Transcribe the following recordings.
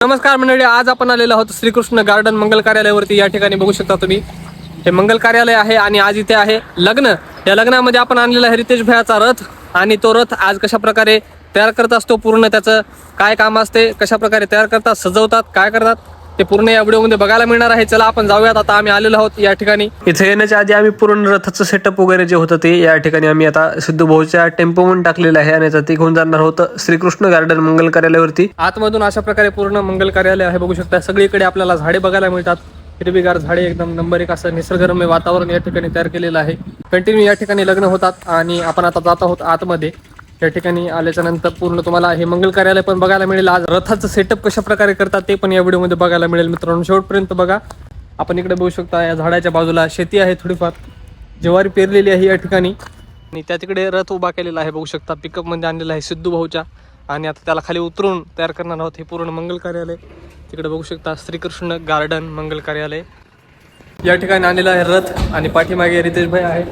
नमस्कार मंडळी आज आपण आलेलो आहोत श्रीकृष्ण गार्डन मंगल कार्यालयावरती. या ठिकाणी बघू शकता तुम्ही. हे मंगल कार्यालय आहे आणि आज इथे आहे लग्न. या लग्नामध्ये आपण आणलेला हेरितेज भयाचा रथ आणि तो रथ आज कशा प्रकारे तयार करत असतो पूर्ण त्याचं काय काम असते कशा प्रकारे तयार करतात सजवतात काय करतात ते पूर्ण या व्हिडिओमध्ये बघायला मिळणार आहे. चला आपण जाऊयात. आता आम्ही आलेलो आहोत या ठिकाणी. इथे येण्याच्या आधी आम्ही पूर्ण रथाचं सेटअप वगैरे जे होतं ते या ठिकाणी आम्ही आता सिद्धू भाऊच्या टेम्पो म्हणून टाकलेलं आहे आणि आता ते घेऊन जाणार होतं श्रीकृष्ण गार्डन मंगल कार्यालयावरती. आतमधून अशा प्रकारे पूर्ण मंगल कार्यालय आहे. बघू शकता सगळीकडे आपल्याला झाडे बघायला मिळतात. हिरवीगार झाडे एकदम नंबर एक असं निसर्गरम्य वातावरण या ठिकाणी तयार केलेलं आहे. कंटिन्यू या ठिकाणी लग्न होतात आणि आपण आता जात आहोत आतमध्ये. या ठिकाणी आल्याच्यानंतर पूर्ण तुम्हाला हे मंगल कार्यालय पण बघायला मिळेल. आज रथाचं सेटअप कशा प्रकारे करतात ते पण या व्हिडिओमध्ये बघायला मिळेल मित्रांनो. शेवटपर्यंत बघा. आपण इकडे बघू शकता या झाडाच्या बाजूला शेती आहे थोडीफार. ज्वारी पेरलेली आहे या ठिकाणी. आणि त्या तिकडे रथ उभा केलेला आहे बघू शकता. पिकअपमध्ये आणलेला आहे सिद्धू भाऊच्या. आणि आता त्याला खाली उतरून तयार करणार आहोत हे पूर्ण मंगल कार्यालय. तिकडे बघू शकता श्रीकृष्ण गार्डन मंगल कार्यालय. या ठिकाणी आणलेला आहे रथ. आणि पाठीमागे रितेश भाई आहे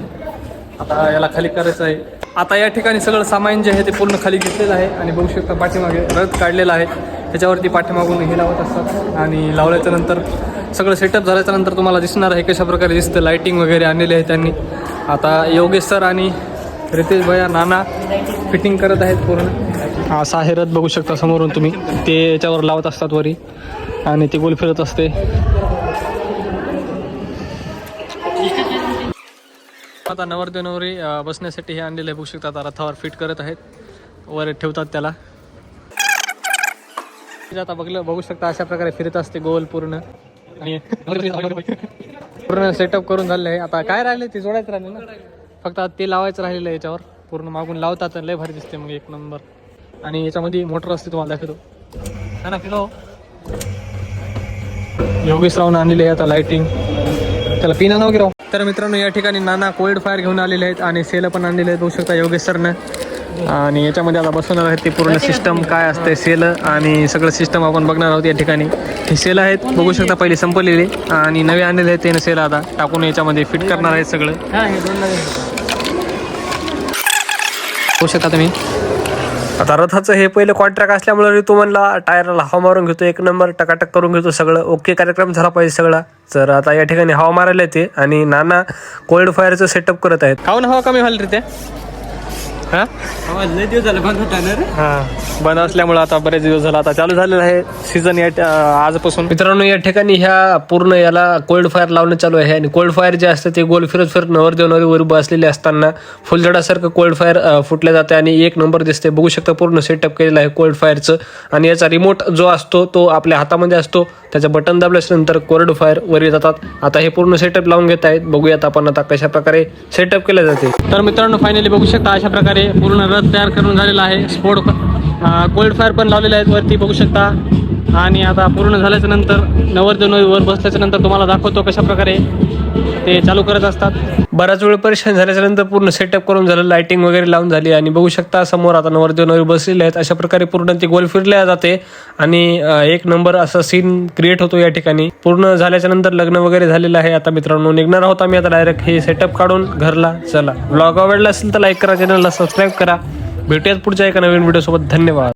आता याला खाली करायचं आहे. आता या ठिकाणी सगळं सामान जे आहे ते पूर्ण खाली घेतलेलं आहे आणि बघू शकता पाठीमागे रथ काढलेला आहे. त्याच्यावरती पाठीमागून हे लावत असतात. आणि लावल्याच्या नंतर सगळं सेटअप झाल्याच्यानंतर तुम्हाला दिसणार आहे कशा प्रकारे दिसतं. लाईटिंग वगैरे आणलेली आहे त्यांनी. आता योगेश सर आणि रितेश भैया नाना फिटिंग करत आहेत पूर्ण. असा आहे रथ बघू शकता समोरून तुम्ही. ते याच्यावर लावत असतात वरी. आणि ते गोल फिरत असते. आता नवरदेव नवरी बसण्यासाठी हे आणलेलं आहे बघू शकतात रथावर फिट करत आहेत. वर ठेवतात त्याला. आता बघलं बघू शकता अशा प्रकारे फिरत असते गोल पूर्ण. आणि पूर्ण सेटअप करून झालेलं आहे. आता काय राहिले ते जोडायचं राहिले ना? फक्त आता ते लावायचं राहिलेलं आहे याच्यावर. पूर्ण मागून लावतात लय भारी दिसते मग एक नंबर आणि याच्यामध्ये मोटर असते तुम्हाला दाखवतो. हा ना फिरो योगेश रावून आणलेली आहे आता लाइटिंग त्याला पिना नव्हती राव? तर मित्रांनो या ठिकाणी नाना कोल्ड फायर घेऊन आलेले आहेत आणि सेल पण आणलेले आहेत. बघू शकता योगेश सरनं. आणि याच्यामध्ये आता बसवणार आहेत ते पूर्ण सिस्टम काय असते सेल आणि सगळं सिस्टम आपण बघणार आहोत या ठिकाणी. हे सेल आहेत. बघू शकता पहिले संपलेले. आणि नवे आणलेले आहेत त्याने सेल आता. टाकून याच्यामध्ये फिट करणार आहेत सगळं. बघू शकता तुम्ही. आता रथाचं हे पहिलं कॉन्ट्रॅक्ट असल्यामुळे ऋतू म्हणला टायरला हवा मारून घेतो एक नंबर टकाटक करून घेतो सगळं. ओके कार्यक्रम झाला पाहिजे सगळा. तर आता या ठिकाणी हवा मारायला येते आणि नाना कोल्ड फायरचं सेटअप करत आहेत. खाऊन हवा कमी व्हायला रे ते? हा? आवाज लय दिवस झाला बंद होता ना रे? हा. बंद असल्यामुळे आता बरेच दिवस झाला आता चालू झालेलं आहे सीझन या आजपासून. मित्रांनो या ठिकाणी ह्या पूर्ण याला कोल्ड फायर लावणं चालू आहे आणि कोल्ड फायर जे असतं ते गोल फिरत फिरत नवरी वर बसलेले असताना फुलझडासारखं कोल्ड फायर फुटलं जाते आणि एक नंबर दिसते बघू शकता पूर्ण सेटअप केलेलं आहे कोल्ड फायरचं आणि याचा रिमोट जो असतो तो आपल्या हातामध्ये असतो. त्याचं बटन दाबल्यानंतर कोल्ड फायर वर जातात. आता हे पूर्ण सेटअप लावून घेत आहेत. बघूयात आपण आता कशा प्रकारे सेटअप केले जाते. तर मित्रांनो फायनली बघू शकता अशा प्रकारे पूर्ण रथ तयार करून झालेला आहे. स्पोर्ट कोल्ड फायर पण लावलेले आहेत वरती बघू शकता. आणि आता पूर्ण झाल्याच्यानंतर नवरदेव नवी वर बसल्याच्या नंतर तुम्हाला दाखवतो कशा प्रकारे ते चालू करत असतात. बराच वेळ परेशान झाल्याच्यानंतर पूर्ण सेटअप करून झालं लाइटिंग वगैरे लावून झाली. आणि बघू शकता समोर आता नवरदेव नवी बसलेले आहेत. अशा प्रकारे पूर्ण ती गोल फिरल्या जाते. आणि एक नंबर असा सीन क्रिएट होतो या ठिकाणी. पूर्ण झाल्याच्यानंतर लग्न वगैरे झालेलं आहे. आता मित्रांनो निघणार आहोत आम्ही आता डायरेक्ट हे सेटअप काढून घरला. चला. ब्लॉग आवडला असेल तर लाईक करा चॅनलला सबस्क्राईब करा. भेटूयात पुढच्या एका नवीन व्हिडिओ सोबत. धन्यवाद.